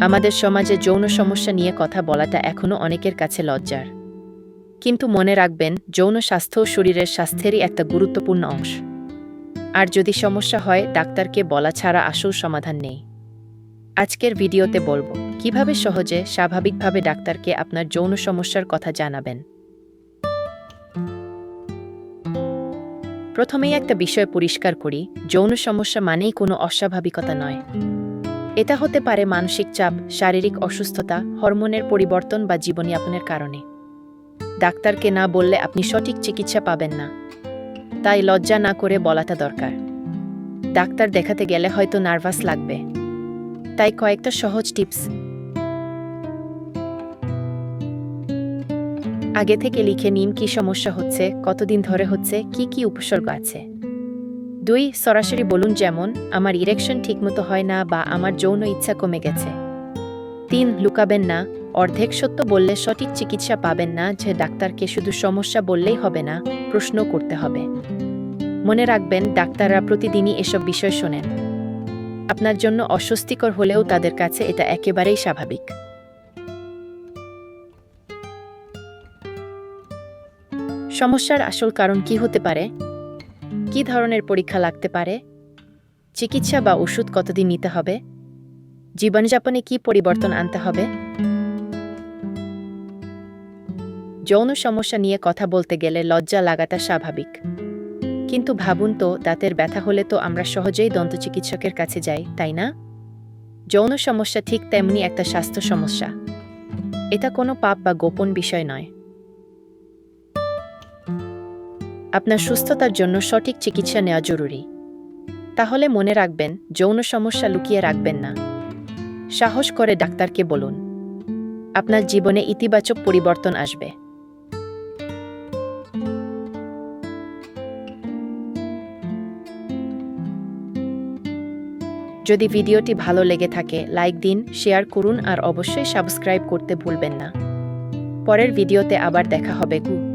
আমাদের সমাজে যৌন সমস্যা নিয়ে কথা বলাটা এখনও অনেকের কাছে লজ্জার। কিন্তু মনে রাখবেন, যৌন স্বাস্থ্য শরীরের স্বাস্থ্যেরই একটা গুরুত্বপূর্ণ অংশ। আর যদি সমস্যা হয়, ডাক্তারকে বলা ছাড়া আসল সমাধান নেই। আজকের ভিডিওতে বলব, কীভাবে সহজে, স্বাভাবিকভাবে ডাক্তারকে আপনার যৌন সমস্যার কথা জানাবেন। প্রথমেই একটা বিষয় পরিষ্কার করি, যৌন সমস্যা মানেই কোনো অস্বাভাবিকতা নয়। এটা হতে পারে মানসিক চাপ, শারীরিক অসুস্থতা, হরমোনের পরিবর্তন বা জীবনযাপনের কারণে। ডাক্তারকে না বললে আপনি সঠিক চিকিৎসা পাবেন না। তাই লজ্জা না করে বলাটা দরকার। ডাক্তার দেখাতে গেলে হয়তো নার্ভাস লাগবে। তাই কয়েকটা সহজ টিপস। আগে থেকে লিখে নিন কি সমস্যা হচ্ছে, কতদিন ধরে হচ্ছে, কি কি উপসর্গ আছে। দুই, সরাসরি বলুন যেমন, আমার ইরেকশন ঠিকমতো হয় না বা আমার যৌন ইচ্ছা কমে গেছে। তিন, লুকাবেন না, অর্ধেক সত্য বললে সঠিক চিকিৎসা পাবেন না, যে ডাক্তারকে শুধু সমস্যা বললেই হবে না প্রশ্ন করতে হবে। মনে রাখবেন, ডাক্তাররা প্রতিদিনই এসব বিষয় শোনেন। আপনার জন্য অস্বস্তিকর হলেও তাদের কাছে এটা একেবারেই স্বাভাবিক। সমস্যার আসল কারণ কি হতে পারে? কি ধরনের পরীক্ষা লাগতে পারে? চিকিৎসা বা ওষুধ কতদিন নিতে হবে? জীবনযাপনে কি পরিবর্তন আনতে হবে? যৌন সমস্যা নিয়ে কথা বলতে গেলে লজ্জা লাগাটা স্বাভাবিক। কিন্তু ভাবুন তো, দাঁতের ব্যথা হলে তো আমরা সহজেই দন্ত চিকিৎসকের কাছে যাই, তাই না? যৌন সমস্যা ঠিক তেমনি একটা স্বাস্থ্য সমস্যা। এটা কোনো পাপ বা গোপন বিষয় নয়। আপনার সুস্থতার জন্য সঠিক চিকিৎসা নেওয়া জরুরি। তাহলে মনে রাখবেন, যৌন সমস্যা লুকিয়ে রাখবেন না। সাহস করে ডাক্তারকে বলুন। আপনার জীবনে ইতিবাচক পরিবর্তন আসবে। যদি ভিডিওটি ভালো লেগে থাকে, লাইক দিন, শেয়ার করুন আর অবশ্যই সাবস্ক্রাইব করতে ভুলবেন না। পরের ভিডিওতে আবার দেখা হবে গু।